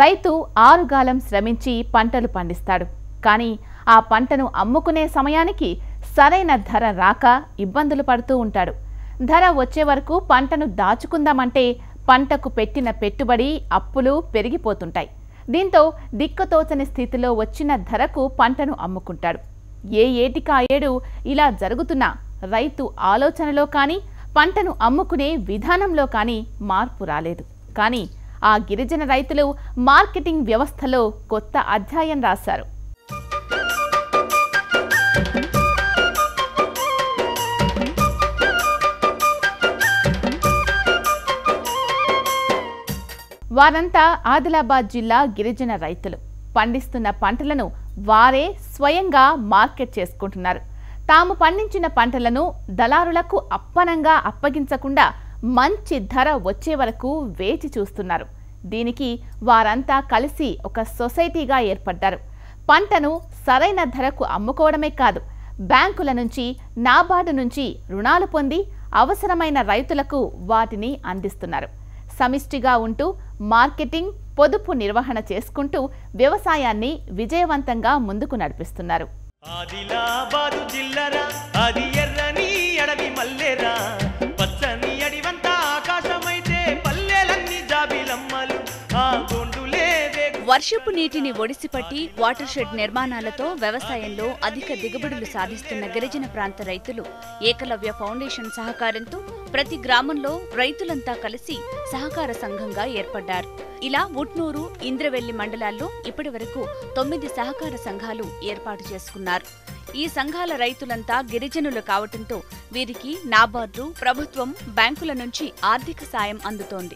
రైతు ఆరుగాలం శ్రమించి పంటలు పండిస్తాడు. కానీ ఆ పంటను అమ్ముకునే సమయానికి సరైన ధర రాక ఇబ్బందులు పడుతూ ఉంటాడు. ధర వచ్చే వరకు పంటను దాచుకుందామంటే పంటకు పెట్టిన పెట్టుబడి అప్పులు పెరిగిపోతుంటాయి. దీంతో దిక్కుతోచని స్థితిలో వచ్చిన ధరకు పంటను అమ్ముకుంటాడు. ఏ ఏటికా ఏడు ఇలా జరుగుతున్నా రైతు ఆలోచనలో కానీ పంటను అమ్ముకునే విధానంలో కానీ మార్పు రాలేదు. కానీ ఆ గిరిజన రైతులు మార్కెటింగ్ వ్యవస్థలో కొత్త అధ్యాయం రాశారు. వారంతా ఆదిలాబాద్ జిల్లా గిరిజన రైతులు. పండిస్తున్న పంటలను వారే స్వయంగా మార్కెట్ చేసుకుంటున్నారు. తాము పండించిన పంటలను దళారులకు అప్పనంగా అప్పగించకుండా మంచి ధర వచ్చే వరకు వేచి చూస్తున్నారు. దీనికి వారంతా కలిసి ఒక సొసైటీగా ఏర్పడ్డారు. పంటను సరైన ధరకు అమ్ముకోవడమే కాదు బ్యాంకుల నుంచి నాబార్డు నుంచి రుణాలు పొంది అవసరమైన రైతులకు వాటిని అందిస్తున్నారు. సమిష్టిగా ఉంటూ మార్కెటింగ్ పొదుపు నిర్వహణ చేసుకుంటూ వ్యవసాయాన్ని విజయవంతంగా ముందుకు నడిపిస్తున్నారు. ఆదిలాబాదు జిల్లరా అది ఎర్రని అడవి మల్లెరా? వర్షపు నీటిని ఒడిసిపట్టి వాటర్ షెడ్ నిర్మాణాలతో వ్యవసాయంలో అధిక దిగుబడులు సాధిస్తున్న గిరిజన ప్రాంత రైతులు ఏకలవ్య ఫౌండేషన్ సహకారంతో ప్రతి గ్రామంలో రైతులంతా కలిసి సహకార సంఘంగా ఏర్పడ్డారు. ఇలా ఉట్నూరు ఇంద్రవెల్లి మండలాల్లో ఇప్పటి వరకు తొమ్మిది సహకార సంఘాలు ఏర్పాటు చేసుకున్నారు. ఈ సంఘాల రైతులంతా గిరిజనులు కావటంతో వీరికి నాబార్డు ప్రభుత్వం బ్యాంకుల నుంచి ఆర్థిక సాయం అందుతోంది.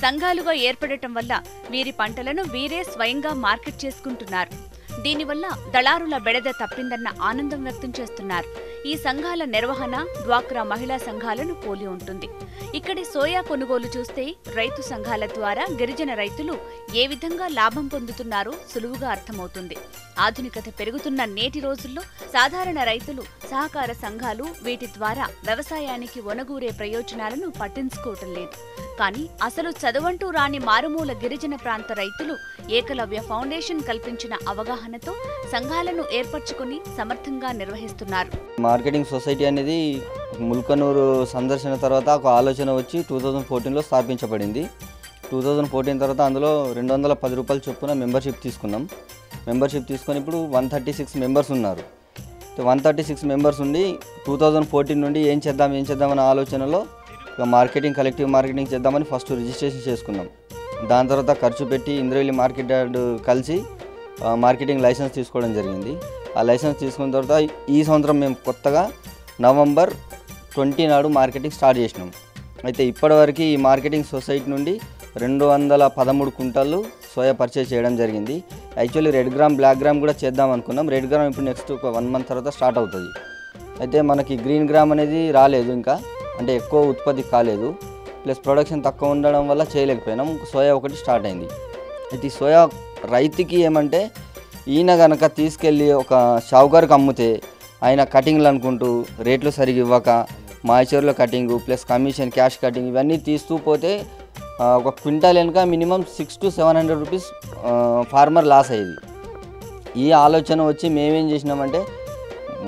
సంఘాలుగా ఏర్పడటం వల్ల వీరి పంటలను వీరే స్వయంగా మార్కెట్ చేసుకుంటున్నారు. దీనివల్ల దళారుల బెడద తప్పిందన్న ఆనందం వ్యక్తం చేస్తున్నారు. ఈ సంఘాల నిర్వహణ డ్వాక్రా మహిళా సంఘాలను పోలి ఉంటుంది. ఇక్కడి సోయా కొనుగోలు చూస్తే రైతు సంఘాల ద్వారా గిరిజన రైతులు ఏ విధంగా లాభం పొందుతున్నారో సులువుగా అర్థమవుతుంది. ఆధునికత పెరుగుతున్న నేటి రోజుల్లో సాధారణ రైతులు సహకార సంఘాలు వీటి ద్వారా వ్యవసాయానికి ఒనగూరే ప్రయోజనాలను పట్టించుకోవటం లేదు. కానీ అసలు చదవంటూ రాని మారుమూల గిరిజన ప్రాంత రైతులు ఏకలవ్య ఫౌండేషన్ కల్పించిన అవగాహనతో సంఘాలను ఏర్పరచుకుని సమర్థంగా నిర్వహిస్తున్నారు. మార్కెటింగ్ సొసైటీ అనేది ముల్కనూరు సందర్శన తర్వాత ఒక ఆలోచన వచ్చి టూ థౌజండ్ ఫోర్టీన్లో స్థాపించబడింది. టూ థౌజండ్ ఫోర్టీన్ తర్వాత అందులో రెండు వందల పది రూపాయల చొప్పున మెంబర్షిప్ తీసుకున్నాం. మెంబర్షిప్ తీసుకొని ఇప్పుడు వన్ థర్టీ సిక్స్ మెంబర్స్ ఉన్నారు. వన్ థర్టీ సిక్స్ మెంబర్స్ ఉండి టూ థౌజండ్ ఫోర్టీన్ నుండి ఏం చేద్దాం ఏం చేద్దామనే ఆలోచనలో ఇక మార్కెటింగ్ కలెక్టివ్ మార్కెటింగ్ చేద్దామని ఫస్ట్ రిజిస్ట్రేషన్ చేసుకున్నాం. దాని తర్వాత ఖర్చు పెట్టి ఇంద్రవెల్లి మార్కెట్ యార్డ్ కలిసి మార్కెటింగ్ లైసెన్స్ తీసుకోవడం జరిగింది. ఆ లైసెన్స్ తీసుకున్న తర్వాత ఈ సంవత్సరం మేము కొత్తగా నవంబర్ ట్వంటీ నాడు మార్కెటింగ్ స్టార్ట్ చేసినాం. అయితే ఇప్పటివరకు ఈ మార్కెటింగ్ సొసైటీ నుండి రెండు వందల పదమూడు కుంటాలు సోయా పర్చేస్ చేయడం జరిగింది. Actually red gram black gram కూడా చేద్దాం అనుకున్నాం. రెడ్ గ్రామ్ ఇప్పుడు నెక్స్ట్ ఒక వన్ మంత్ తర్వాత స్టార్ట్ అవుతుంది. అయితే మనకి గ్రీన్ గ్రామ్ అనేది రాలేదు ఇంకా. అంటే ఎక్కువ ఉత్పత్తి కాలేదు. ప్లస్ ప్రొడక్షన్ తక్కువ ఉండడం వల్ల చేయలేకపోయినాం. సోయా ఒకటి స్టార్ట్ అయింది. అయితే ఈ సోయా రైతుకి ఏమంటే ఈయన కనుక తీసుకెళ్ళి ఒక షావుగారికి అమ్మితే ఆయన కటింగ్లు అనుకుంటూ రేట్లు సరిగా ఇవ్వక మాయిచర్లో cutting plus commission cash cutting ఇవన్నీ తీస్తూ పోతే ఒక క్వింటాల్ వెనుక minimum six to seven hundred rupees farmer loss అయ్యేది. ఈ ఆలోచన వచ్చి మేమేం చేసినామంటే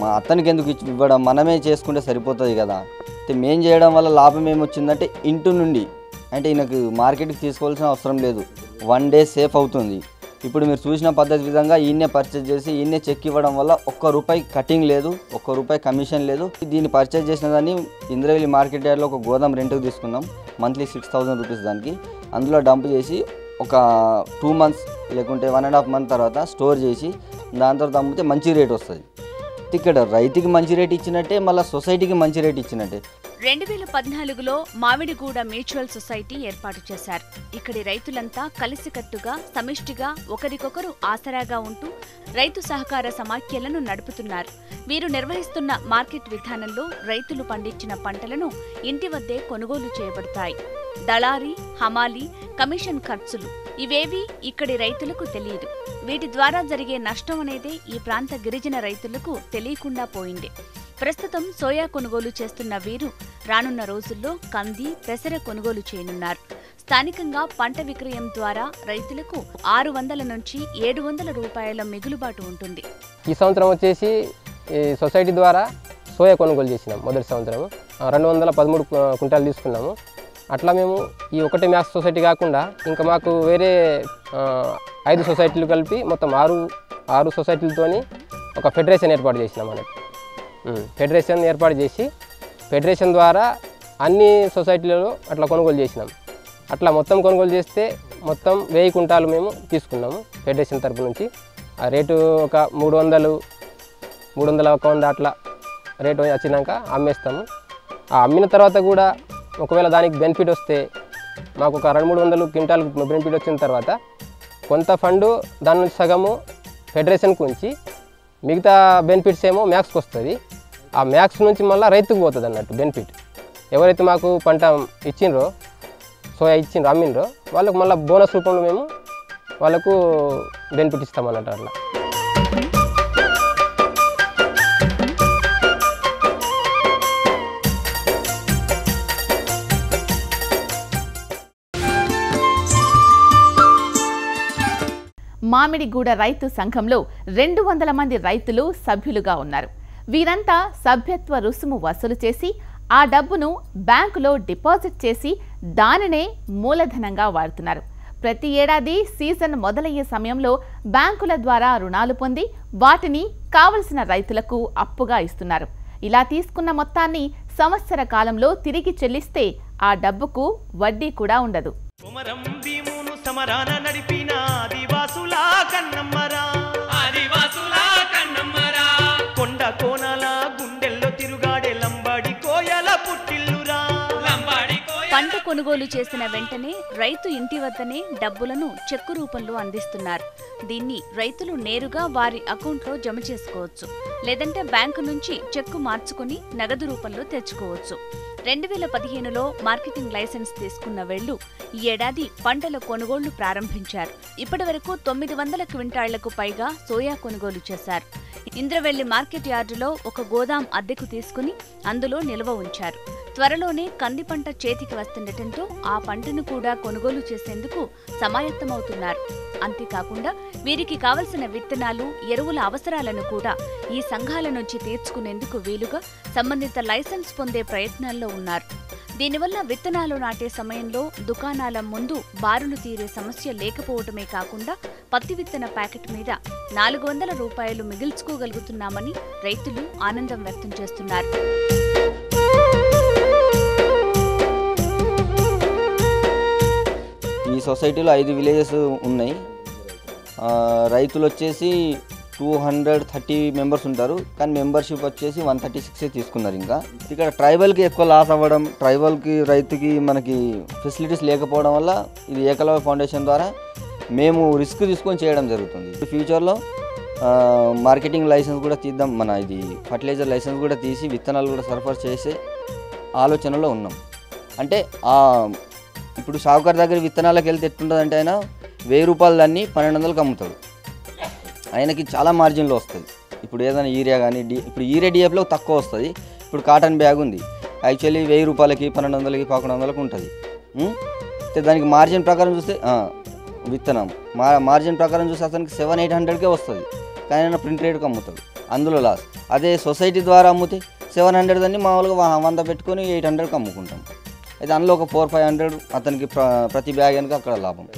మా అతనికి ఎందుకు ఇచ్చి ఇవ్వడం మనమే చేసుకుంటే సరిపోతుంది కదా. అయితే మేం చేయడం వల్ల లాభం ఏమొచ్చిందంటే ఇంటి నుండి అంటే ఈయనకు మార్కెట్కి తీసుకోవాల్సిన అవసరం లేదు. వన్ డే సేఫ్ అవుతుంది. ఇప్పుడు మీరు చూసిన పద్ధతి విధంగా ఈయన్నే పర్చేజ్ చేసి ఈయన్నే చెక్ ఇవ్వడం వల్ల ఒక్క రూపాయి కటింగ్ లేదు ఒక్క రూపాయి కమిషన్ లేదు. దీన్ని పర్చేజ్ చేసిన దాన్ని ఇంద్రవెల్లి మార్కెట్ యార్డ్లో ఒక గోదాం రెంట్కి తీసుకున్నాం. మంత్లీ సిక్స్ థౌసండ్ రూపీస్ దానికి. అందులో డంప్ చేసి ఒక టూ మంత్స్ లేకుంటే వన్ అండ్ హాఫ్ మంత్ తర్వాత స్టోర్ చేసి దాని తర్వాత అమ్మితే మంచి రేట్ వస్తుంది. ఇక్కడ రైతుకి మంచి రేట్ ఇచ్చినట్టే మళ్ళీ సొసైటీకి మంచి రేట్ ఇచ్చినట్టే. రెండు వేల పద్నాలుగులో మామిడిగూడ మ్యూచువల్ సొసైటీ ఏర్పాటు చేశారు. ఇక్కడి రైతులంతా కలిసికట్టుగా సమిష్టిగా ఒకరికొకరు ఆసరాగా ఉంటూ రైతు సహకార సమాఖ్యలను నడుపుతున్నారు. వీరు నిర్వహిస్తున్న మార్కెట్ విధానంలో రైతులు పండించిన పంటలను ఇంటి వద్దే కొనుగోలు చేయబడతాయి. దళారీ హమాలీ కమిషన్ ఖర్చులు. ఇవేవి ఇక్కడి రైతులకు తెలియదు. వీటి ద్వారా జరిగే నష్టం అనేది ఈ ప్రాంత గిరిజన రైతులకు తెలియకుండా పోయింది. ప్రస్తుతం సోయా కొనుగోలు చేస్తున్న వీరు రానున్న రోజుల్లో కంది పెసర కొనుగోలు చేయనున్నారు. స్థానికంగా పంట విక్రయం ద్వారా రైతులకు ఆరు వందల నుంచి ఏడు వందల రూపాయల మిగులుబాటు ఉంటుంది. ఈ సంవత్సరం వచ్చేసి సొసైటీ ద్వారా సోయా కొనుగోలు చేసినాం మొదటి సంవత్సరం. రెండు వందల పదమూడు కుంటాలు తీసుకున్నాము. అట్లా మేము ఈ ఒకటే మ్యాథ్స్ సొసైటీ కాకుండా ఇంకా మాకు వేరే ఐదు సొసైటీలు కలిపి మొత్తం ఆరు ఆరు సొసైటీలతోని ఒక ఫెడరేషన్ ఏర్పాటు చేసినాం అనేది ఫెడరేషన్ ఏర్పాటు చేసి ఫెడరేషన్ ద్వారా అన్ని సొసైటీలలో అట్లా కొనుగోలు చేసినాం. అట్లా మొత్తం కొనుగోలు చేస్తే మొత్తం వెయ్యి కుంటాలు మేము తీసుకున్నాము ఫెడరేషన్ తరపు నుంచి. ఆ రేటు ఒక మూడు వందలు మూడు వందల ఒక వంద అట్లా రేటు వచ్చినాక అమ్మేస్తాము. ఆ అమ్మిన తర్వాత కూడా ఒకవేళ దానికి బెనిఫిట్ వస్తే మాకు ఒక రెండు మూడు వందలు క్వింటాల్ బెనిఫిట్ వచ్చిన తర్వాత కొంత ఫండు దాని నుంచి సగము ఫెడరేషన్కి ఉంచి మిగతా బెనిఫిట్స్ ఏమో మ్యాక్స్కి వస్తుంది. ఆ మ్యాక్స్ నుంచి మళ్ళీ రైతుకు పోతుంది అన్నట్టు బెనిఫిట్ ఎవరైతే మాకు పంట ఇచ్చిండ్రో సోయా ఇచ్చిండ్రో అమ్మిండ్రో వాళ్ళకు మళ్ళీ బోనస్ రూపంలో మేము వాళ్ళకు బెనిఫిట్ ఇస్తాం అన్నట్టు అట్లా. మామిడిగూడ రైతు సంఘంలో రెండు వందల మంది రైతులు సభ్యులుగా ఉన్నారు. వీరంతా సభ్యత్వ రుసుము వసూలు చేసి ఆ డబ్బును బ్యాంకులో డిపాజిట్ చేసి దానినే మూలధనంగా వాడుతున్నారు. ప్రతి ఏడాది సీజన్ మొదలయ్యే సమయంలో బ్యాంకుల ద్వారా రుణాలు పొంది వాటిని కావలసిన రైతులకు అప్పుగా ఇస్తున్నారు. ఇలా తీసుకున్న మొత్తాన్ని సంవత్సర కాలంలో తిరిగి చెల్లిస్తే ఆ డబ్బుకు వడ్డీ కూడా ఉండదు. నడిపిన ఆదివాసుల కన్నమ్మరా. ఆదివాసుల కన్నమ్మరా. కొండ కోనల గుండెల్లో తిరుగాడే లంబాడి కోయల పుట్టిల్లురా. లంబాడి పంట కొనుగోలు చేసిన వెంటనే రైతు ఇంటి వద్దనే డబ్బులను చెక్కు రూపంలో అందిస్తున్నారు. దీన్ని రైతులు నేరుగా వారి అకౌంట్లో జమ చేసుకోవచ్చు. లేదంటే బ్యాంకు నుంచి చెక్కు మార్చుకుని నగదు రూపంలో తెచ్చుకోవచ్చు. రెండు వేల పదిహేనులో మార్కెటింగ్ లైసెన్స్ తీసుకున్న వెళ్ళు ఈ ఏడాది పంటల కొనుగోళ్ళు ప్రారంభించారు. ఇప్పటి వరకు తొమ్మిది వందల క్వింటాళ్ళకు పైగా సోయా కొనుగోలు చేశారు. ఇంద్రవెల్లి మార్కెట్ యార్డులో ఒక గోదాం అద్దెకు తీసుకుని అందులో నిల్వ ఉంచారు. త్వరలోనే కంది పంట చేతికి వస్తుండటంతో ఆ పంటను కూడా కొనుగోలు చేసేందుకు సమాయత్తమవుతున్నారు. అంతేకాకుండా వీరికి కావలసిన విత్తనాలు ఎరువుల అవసరాలను కూడా ఈ సంఘాల నుంచి తీర్చుకునేందుకు వీలుగా సంబంధిత లైసెన్స్ పొందే ప్రయత్నాల్లో ఉన్నారు. దీనివల్ల విత్తనాలు నాటే సమయంలో దుకాణాల ముందు బారులు తీరే సమస్య లేకపోవటమే కాకుండా పత్తి విత్తన ప్యాకెట్ మీద నాలుగు వందల రూపాయలు మిగిల్చుకోగలుగుతున్నామని రైతులు ఆనందం వ్యక్తం చేస్తున్నారు. ఈ సొసైటీలో ఐదు విలేజెస్ ఉన్నాయి. రైతులు వచ్చేసి టూ హండ్రెడ్ థర్టీ మెంబర్స్ ఉంటారు. కానీ మెంబర్షిప్ వచ్చేసి వన్ థర్టీ సిక్స్ తీసుకున్నారు ఇంకా. ఇక్కడ ట్రైబల్కి ఎక్కువ లాస్ అవ్వడం ట్రైబల్కి రైతుకి మనకి ఫెసిలిటీస్ లేకపోవడం వల్ల ఇది ఏకలవ్య ఫౌండేషన్ ద్వారా మేము రిస్క్ తీసుకొని చేయడం జరుగుతుంది. ఫ్యూచర్లో మార్కెటింగ్ లైసెన్స్ కూడా తీద్దాం మన ఇది ఫర్టిలైజర్ లైసెన్స్ కూడా తీసి విత్తనాలు కూడా సరఫరా చేసే ఆలోచనలో ఉన్నాం. అంటే ఇప్పుడు షావుకార్ దగ్గర విత్తనాలకు వెళ్తే ఎట్టుంటుంది అంటే ఆయన వెయ్యి రూపాయలు దాన్ని పన్నెండు వందలకు అమ్ముతాడు. ఆయనకి చాలా మార్జిన్లో వస్తుంది. ఇప్పుడు ఏదైనా యూరియా కానీ డి ఇప్పుడు యూరియా డిఎఫ్లో తక్కువ వస్తుంది. ఇప్పుడు కాటన్ బ్యాగ్ ఉంది. యాక్చువల్లీ వెయ్యి రూపాయలకి పన్నెండు వందలకి పదకొండు వందలకు ఉంటుంది. దానికి మార్జిన్ ప్రకారం చూస్తే విత్తనం. మా మార్జిన్ ప్రకారం చూస్తే అతనికి సెవెన్ ఎయిట్ హండ్రెడ్కే వస్తుంది. కానీ ఆయన ప్రింట్ రేట్కి అమ్ముతాడు. అందులో లాస్. అదే సొసైటీ ద్వారా అమ్మితే సెవెన్ హండ్రెడ్ దాన్ని మామూలుగా వంద పెట్టుకొని ఎయిట్ హండ్రెడ్కి అమ్ముకుంటాం. అయితే అందులో ఒక ఫోర్ ఫైవ్ హండ్రెడ్ అతనికి ప్ర- ప్రతి బ్యాగ్ వెనుక అక్కడ లాభం.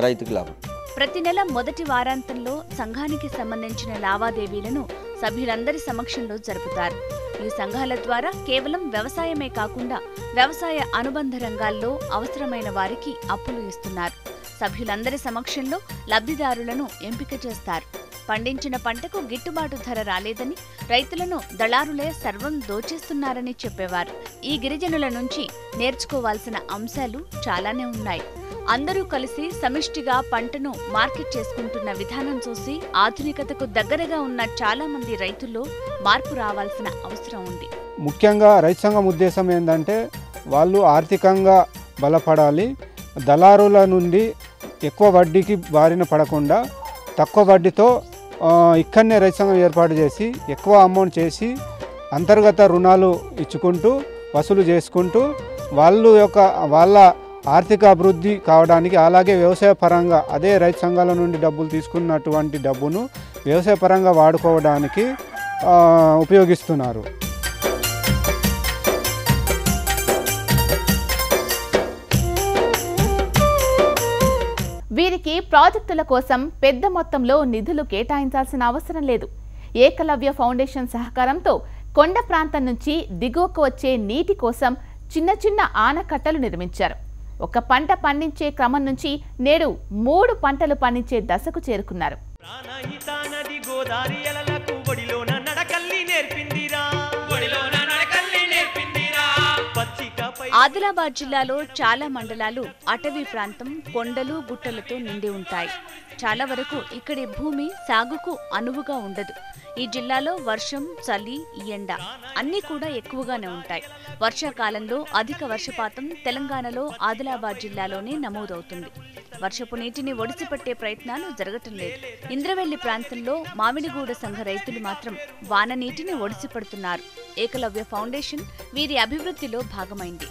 రైతుకి లాభం. ప్రతి నెల మొదటి వారాంతంలో సంఘానికి సంబంధించిన లావాదేవీలను సభ్యులందరి సమక్షంలో జరుపుతారు. ఈ సంఘాల ద్వారా కేవలం వ్యవసాయమే కాకుండా వ్యవసాయ అనుబంధ రంగాల్లో అవసరమైన వారికి అప్పులు ఇస్తున్నారు. సభ్యులందరి సమక్షంలో లబ్ధిదారులను ఎంపిక చేస్తారు. పండించిన పంటకు గిట్టుబాటు ధర రాలేదని రైతులను దళారులే సర్వం దోచేస్తున్నారని చెప్పేవారు. ఈ గిరిజనుల నుంచి నేర్చుకోవాల్సిన అంశాలు చాలానే ఉన్నాయి. అందరూ కలిసి సమిష్టిగా పంటను మార్కెట్ చేసుకుంటున్న విధానం చూసి ఆధునికతకు దగ్గరగా ఉన్న చాలా మంది రైతుల్లో మార్పు రావాల్సిన అవసరం ఉంది. ముఖ్యంగా రైతు సంఘం ఉద్దేశం ఏంటంటే వాళ్ళు ఆర్థికంగా బలపడాలి దళారుల నుండి ఎక్కువ వడ్డీకి బారిన పడకుండా తక్కువ వడ్డీతో ఇక్కడనే రైతు సంఘం ఏర్పాటు చేసి ఎక్కువ అమౌంట్ చేసి అంతర్గత రుణాలు ఇచ్చుకుంటూ వసూలు చేసుకుంటూ వాళ్ళు యొక్క వాళ్ళ ఆర్థిక అభివృద్ధి కావడానికి అలాగే వ్యవసాయ పరంగా అదే రైతు సంఘాల నుండి డబ్బులు తీసుకున్నటువంటి డబ్బును వ్యవసాయ పరంగా వాడుకోవడానికి ఉపయోగిస్తున్నారు. వీరికి ప్రాజెక్టుల కోసం పెద్ద మొత్తంలో నిధులు కేటాయించాల్సిన అవసరం లేదు. ఏకలవ్య ఫౌండేషన్ సహకారంతో కొండ ప్రాంతం నుంచి దిగువకు వచ్చే నీటి కోసం చిన్న చిన్న ఆనకట్టలు నిర్మించారు. ఒక పంట పండించే క్రమం నుంచి నేడు మూడు పంటలు పండించే దశకు చేరుకున్నారు. ఆదిలాబాద్ జిల్లాలో చాలా మండలాలు అటవీ ప్రాంతం కొండలు గుట్టలతో నిండి ఉంటాయి. చాలా వరకు ఇక్కడి భూమి సాగుకు అనువుగా ఉండదు. ఈ జిల్లాలో వర్షం చలి ఎండ అన్నీ కూడా ఎక్కువగానే ఉంటాయి. వర్షాకాలంలో అధిక వర్షపాతం తెలంగాణలో ఆదిలాబాద్ జిల్లాలోనే నమోదవుతుంది. వర్షపు నీటిని ఒడిసిపట్టే ప్రయత్నాలు జరగటం లేదు. ఇంద్రవెల్లి ప్రాంతంలో మామిడిగూడ సంఘ రైతులు మాత్రం వాన నీటిని ఒడిసిపడుతున్నారు. ఏకలవ్య ఫౌండేషన్ వీరి అభివృద్ధిలో భాగమైంది.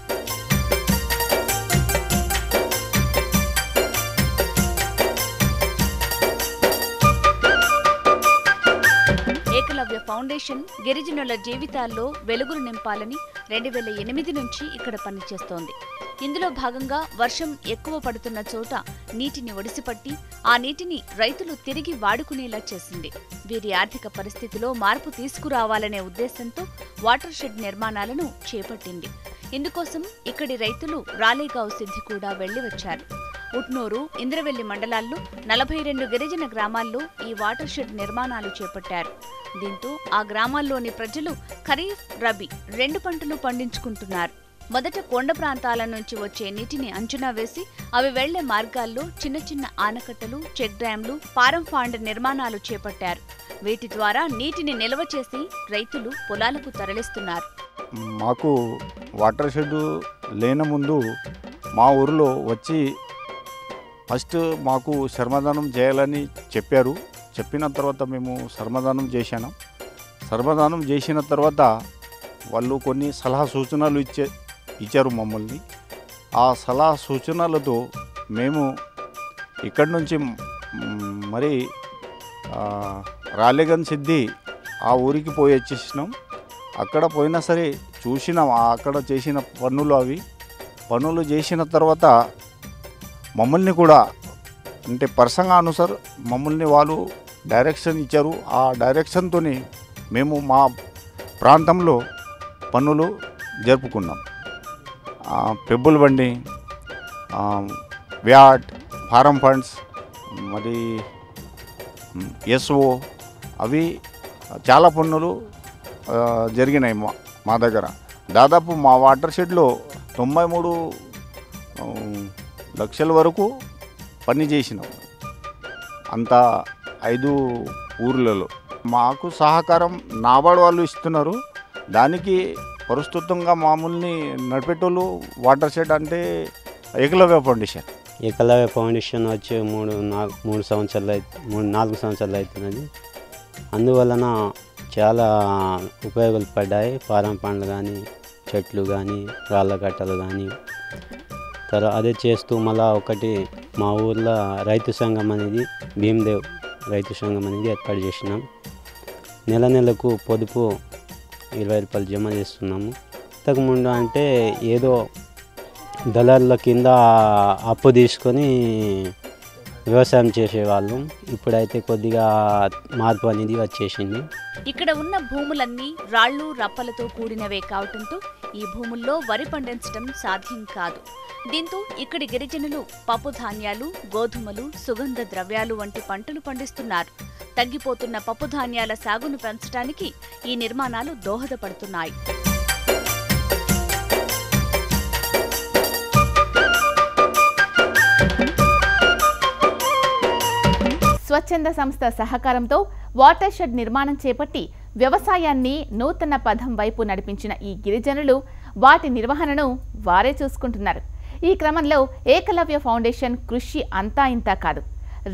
ఫౌండేషన్ గిరిజనుల జీవితాల్లో వెలుగులు నింపాలని రెండు వేల ఎనిమిది నుంచి ఇక్కడ పనిచేస్తోంది. ఇందులో భాగంగా వర్షం ఎక్కువ పడుతున్న చోట నీటిని ఒడిసిపట్టి ఆ నీటిని రైతులు తిరిగి వాడుకునేలా చేసింది. వీరి ఆర్థిక పరిస్థితిలో మార్పు తీసుకురావాలనే ఉద్దేశంతో వాటర్ షెడ్ నిర్మాణాలను చేపట్టింది. ఇందుకోసం ఇక్కడి రైతులు రాలేగావ్ సిద్ధి కూడా వెళ్ళి వచ్చారు. ఉట్నూరు ఇంద్రవెల్లి మండలాల్లో నలభై రెండు గిరిజన గ్రామాల్లో ఈ వాటర్ షెడ్ నిర్మాణాలు చేపట్టారు. దీంతో ఆ గ్రామాల్లోని ప్రజలు ఖరీఫ్ రబీ రెండు పంటలు పండించుకుంటున్నారు. మొదట కొండ ప్రాంతాల నుంచి వచ్చే నీటిని అంచనా వేసి అవి వెళ్ళే మార్గాల్లో చిన్న చిన్న ఆనకట్టలు చెక్ డ్యాంలు పారం ఫాండ్ నిర్మాణాలు చేపట్టారు. వీటి ద్వారా నీటిని నిల్వ చేసి రైతులు పొలాలకు తరలిస్తున్నారు. మాకు వాటర్ షెడ్ లేన ముందు మా ఊరిలో వచ్చి ఫస్ట్ మాకు శ్రమదానం చేయాలని చెప్పారు. చెప్పిన తర్వాత మేము సర్మదానం చేశాను. సర్మదానం చేసిన తర్వాత వాళ్ళు కొన్ని సలహా సూచనలు ఇచ్చే ఇచ్చారు మమ్మల్ని. ఆ సలహా సూచనలతో మేము ఇక్కడి నుంచి మరి రాలేగన్ సిద్ధి ఆ ఊరికి పోయి వచ్చేసినాం. అక్కడ పోయినా సరే చూసినాం అక్కడ చేసిన పనులు అవి. పనులు చేసిన తర్వాత మమ్మల్ని కూడా అంటే పర్సంగా అనుసార్ మమ్మల్ని వాళ్ళు డైరెక్షన్ ఇచ్చారు. ఆ డైరెక్షన్తో మేము మా ప్రాంతంలో పనులు జరుపుకున్నాం. పెబ్బుల్ బండి వ్యాట్ ఫారం ఫండ్స్ మరి ఎస్ఓ అవి చాలా పన్నులు జరిగినాయి మా మా దగ్గర. దాదాపు మా వాటర్ షెడ్లో తొంభై మూడు లక్షల వరకు పని చేసినాం. అంత ఐదు ఊర్లలో. మాకు సహకారం నాబార్డ్ వాళ్ళు ఇస్తున్నారు. దానికి ప్రస్తుతంగా మామూలుని నడిపేటోళ్ళు వాటర్ షెడ్ అంటే ఏకలవ్య ఫౌండేషన్. ఏకలవ్య ఫౌండేషన్ వచ్చి మూడు నాలుగు మూడు సంవత్సరాలు అయి మూడు నాలుగు సంవత్సరాలు అవుతున్నది అందువలన చాలా ఉపయోగాలు పడ్డాయి. పారం పండ్లు కానీ చెట్లు కానీ రాళ్ళ కట్టలు కానీ తర్వాత అదే చేస్తూ మళ్ళా ఒకటి మా ఊర్లో రైతు సంఘం అనేది భీమదేవ్ రైతు సంఘం అనేది ఏర్పాటు చేసినాం. నెల నెలకు పొదుపు ఇరవై రూపాయలు జమ చేస్తున్నాము. ఇంతకుముందు అంటే ఏదో దళారుల కింద అప్పు తీసుకొని వ్యవసాయం చేసేవాళ్ళం. ఇప్పుడైతే కొద్దిగా మార్పు అనేది వచ్చేసింది. ఇక్కడ ఉన్న భూములన్నీ రాళ్ళు రప్పలతో కూడినవే కావటంతో ఈ భూముల్లో వరి పండించడం సాధ్యం కాదు. దీంతో ఇక్కడి గిరిజనులు పప్పు ధాన్యాలు గోధుమలు సుగంధ ద్రవ్యాలు వంటి పంటలు పండిస్తున్నారు. తగ్గిపోతున్న పప్పు ధాన్యాల సాగును పెంచడానికి ఈ నిర్మాణాలు దోహదపడుతున్నాయి. స్వచ్ఛంద సంస్థ సహకారంతో వాటర్ షెడ్ నిర్మాణం చేపట్టి వ్యవసాయాన్ని నూతన పథం వైపు నడిపించిన ఈ గిరిజనులు వాటి నిర్వహణను వారే చూసుకుంటున్నారు. ఈ క్రమంలో ఏకలవ్య ఫౌండేషన్ కృషి అంతా ఇంతా కాదు.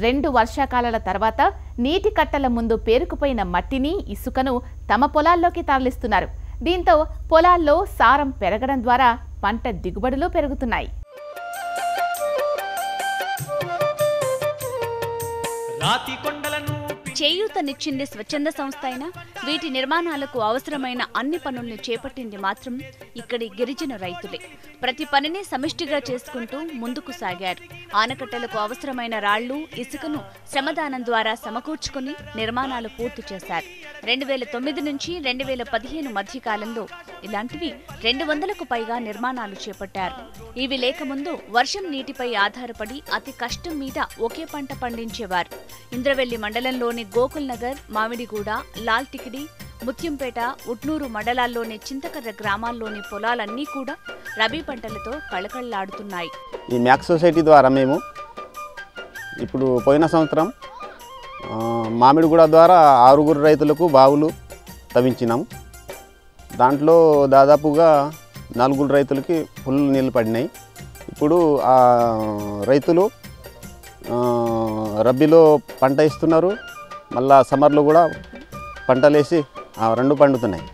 రెండు వర్షాకాలాల తర్వాత నీటి కట్టల ముందు పేరుకుపోయిన మట్టిని ఇసుకను తమ పొలాల్లోకి తరలిస్తున్నారు. దీంతో పొలాల్లో సారం పెరగడం ద్వారా పంట దిగుబడులు పెరుగుతున్నాయి. రాతి కొండ చేయూతనిచ్చింది స్వచ్ఛంద సంస్థ అయినా వీటి నిర్మాణాలకు అవసరమైన అన్ని పనుల్ని చేపట్టింది మాత్రం ఇక్కడి గిరిజన రైతులే. ప్రతి పనిని సమిష్టిగా చేసుకుంటూ ముందుకు సాగారు. ఆనకట్టలకు అవసరమైన రాళ్ళు ఇసుకను శ్రమదానం ద్వారా సమకూర్చుకుని నిర్మాణాలు పూర్తి చేశారు. రెండు వేల తొమ్మిది నుంచి రెండు వేల పదిహేను మధ్యకాలంలో ఇలాంటివి రెండు వందలకు పైగా నిర్మాణాలు చేపట్టారు. ఇవి లేకముందు వర్షం నీటిపై ఆధారపడి అతి కష్టం మీద ఒకే పంట పండించేవారు. ఇంద్రవెల్లి మండలంలోని గోకుల్ నగర్ మామిడిగూడ లాల్ టికిడి ముత్యంపేట ఉట్నూరు మండలాల్లోని చింతకర్ర గ్రామాల్లోని పొలాలన్నీ కూడా రబీ పంటలతో కళకళలాడుతున్నాయి. ఈ మ్యాక్స్ సొసైటీ ద్వారా మేము ఇప్పుడు పోయిన సంవత్సరం మామిడిగూడ ద్వారా ఆరుగురు రైతులకు బావులు తవ్వించినాం. దాంట్లో దాదాపుగా నలుగురు రైతులకి ఫుల్ నీళ్ళు పడినాయి. ఇప్పుడు ఆ రైతులు రబ్బీలో పంట ఇస్తున్నారు. మళ్ళా సమ్మర్లో కూడా పంటలు వేసి ఆ రెండు పండుతున్నాయి.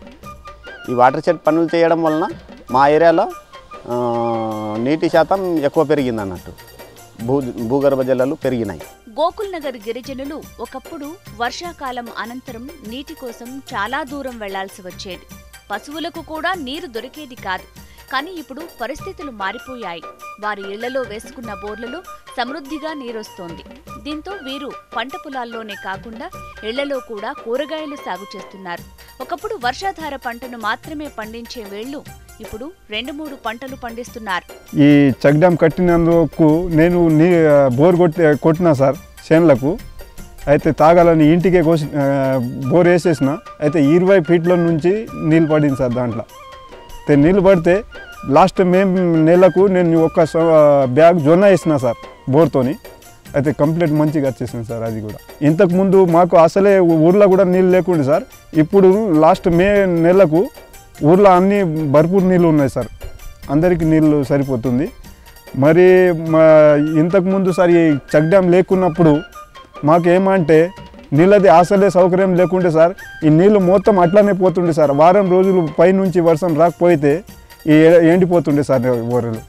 ఈ వాటర్ షెడ్ పనులు చేయడం వలన మా ఏరియాలో నీటి శాతం ఎక్కువ పెరిగింది అన్నట్టు భూ భూగర్భ జలాలు పెరిగినాయి. గోకుల్ నగర్ గిరిజనులు ఒకప్పుడు వర్షాకాలం అనంతరం నీటి కోసం చాలా దూరం వెళ్ళాల్సి వచ్చేది. పశువులకు కూడా నీరు దొరికేది కాదు. కానీ ఇప్పుడు పరిస్థితులు మారిపోయాయి. వారి ఇళ్ళలో వేసుకున్న బోర్లలో సమృద్ధిగా నీరొస్తోంది. దీంతో వీరు పంట పొలాల్లోనే కాకుండా ఇళ్ళలో కూడా కూరగాయలు సాగు చేస్తున్నారు. ఒకప్పుడు వర్షాధార పంటను మాత్రమే పండించే వేళ్ళు ఇప్పుడు రెండు మూడు పంటలు పండిస్తున్నారు. ఈ చెక్ డ్యామ్ కట్టినందుకు నేను నీ బోర్ కొట్టి కొట్టినా సార్ చేనులకు. అయితే తాగాలని ఇంటికే కోసి బోర్ వేసేసిన. అయితే ఇరవై ఫీట్ల నుంచి నీళ్ళు పడింది సార్ దాంట్లో. నీళ్ళు పడితే లాస్ట్ మేము నెలకు నేను ఒక బ్యాగ్ జొన్న వేసిన సార్ బోర్తోని. అయితే కంప్లీట్ మంచిగా వచ్చేసింది సార్ అది కూడా. ఇంతకుముందు మాకు అసలే ఊర్లో కూడా నీళ్ళు లేకుండా సార్. ఇప్పుడు లాస్ట్ మే నెలకు ఊర్లో అన్ని భర్పూర్ నీళ్ళు ఉన్నాయి సార్. అందరికీ నీళ్ళు సరిపోతుంది. మరి మా ఇంతకుముందు సార్ ఈ చెక్ డ్యామ్ లేకున్నప్పుడు మాకు ఏమంటే నీళ్ళది అసలే సౌకర్యం లేకుంటే సార్ ఈ నీళ్ళు మొత్తం అట్లానే పోతుండే సార్. వారం రోజులు పైనుంచి వర్షం రాకపోతే ఈ ఎండిపోతుండే సార్ గొర్రెలు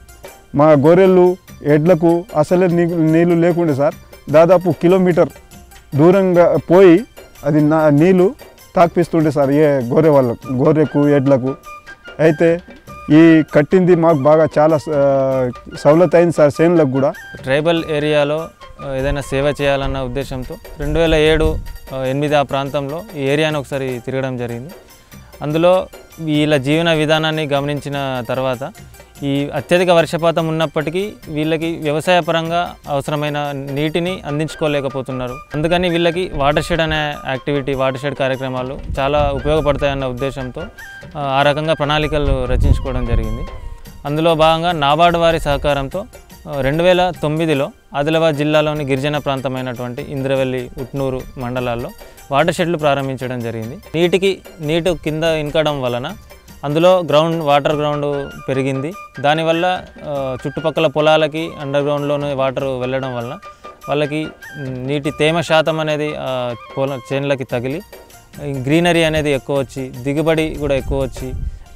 మా గొర్రెలు ఎడ్లకు అసలే నీళ్ళు లేకుండే సార్. దాదాపు కిలోమీటర్ దూరంగా పోయి అది నా నీళ్ళు తాకిపిస్తుండే సార్ ఏ గొర్రె వాళ్ళకు గొర్రెకు ఎడ్లకు. అయితే ఈ కట్టింది మాకు బాగా చాలా స- అయింది సార్ సేన్లకు కూడా. ట్రైబల్ ఏరియాలో ఏదైనా సేవ చేయాలన్న ఉద్దేశంతో రెండు వేల ఏడు ఎనిమిది ఆ ప్రాంతంలో ఈ ఏరియాను ఒకసారి తిరగడం జరిగింది. అందులో వీళ్ళ జీవన విధానాన్ని గమనించిన తర్వాత ఈ అత్యధిక వర్షపాతం ఉన్నప్పటికీ వీళ్ళకి వ్యవసాయ పరంగా అవసరమైన నీటిని అందించుకోలేకపోతున్నారు. అందుకని వీళ్ళకి వాటర్ షెడ్ అనే యాక్టివిటీ వాటర్ షెడ్ కార్యక్రమాలు చాలా ఉపయోగపడతాయన్న ఉద్దేశంతో ఆ, రకంగా ప్రణాళికలు రచించుకోవడం జరిగింది. అందులో భాగంగా నాబార్డు వారి సహకారంతో రెండు వేల తొమ్మిదిలో ఆదిలాబాద్ జిల్లాలోని గిరిజన ప్రాంతమైనటువంటి ఇంద్రవెల్లి ఉట్నూరు మండలాల్లో వాటర్ షెడ్లు ప్రారంభించడం జరిగింది. నీటికి నీటి కింద ఇనకడం వలన అందులో గ్రౌండ్ వాటర్ గ్రౌండ్ పెరిగింది. దానివల్ల చుట్టుపక్కల పొలాలకి అండర్ గ్రౌండ్లోనే వాటర్ వెళ్ళడం వల్ల వాళ్ళకి నీటి తేమ శాతం అనేది పొల చేనులకి తగిలి గ్రీనరీ అనేది ఎక్కువ వచ్చి దిగుబడి కూడా ఎక్కువ వచ్చి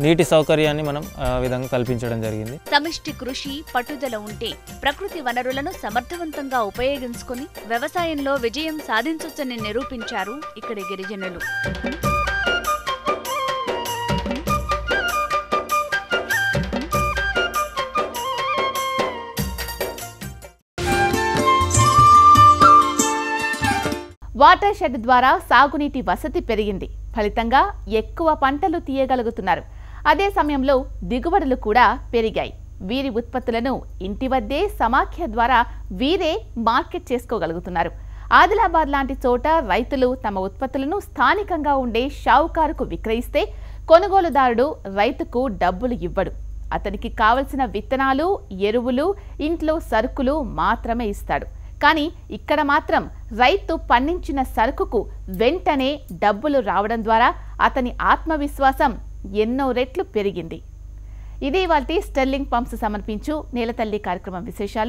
నీటి సౌకర్యాన్ని మనం ఆ విధంగా కల్పించడం జరిగింది. సమిష్టి కృషి పట్టుదల ఉంటే ప్రకృతి వనరులను సమర్థవంతంగా ఉపయోగించుకొని వ్యవసాయంలో విజయం సాధించొచ్చని నిరూపించారు ఇక్కడి గిరిజనులు. వాటర్ షెడ్ ద్వారా సాగునీటి వసతి పెరిగింది. ఫలితంగా ఎక్కువ పంటలు తీయగలుగుతున్నారు. అదే సమయంలో దిగుబడులు కూడా పెరిగాయి. వీరి ఉత్పత్తులను ఇంటి వద్దే సమాఖ్య ద్వారా వీరే మార్కెట్ చేసుకోగలుగుతున్నారు. ఆదిలాబాద్ లాంటి చోట రైతులు తమ ఉత్పత్తులను స్థానికంగా ఉండే షావుకారుకు విక్రయిస్తే కొనుగోలుదారుడు రైతుకు డబ్బులు ఇవ్వడు. అతనికి కావలసిన విత్తనాలు ఎరువులు ఇంట్లో సరుకులు మాత్రమే ఇస్తాడు. కానీ ఇక్కడ మాత్రం రైతు పండించిన సరుకుకు వెంటనే డబ్బులు రావడం ద్వారా అతని ఆత్మవిశ్వాసం ఎన్నో రెట్లు పెరిగింది. ఇది వాటి స్టెర్లింగ్ పంప్స్ సమర్పించు నేలతల్లి కార్యక్రమం విశేషాలు.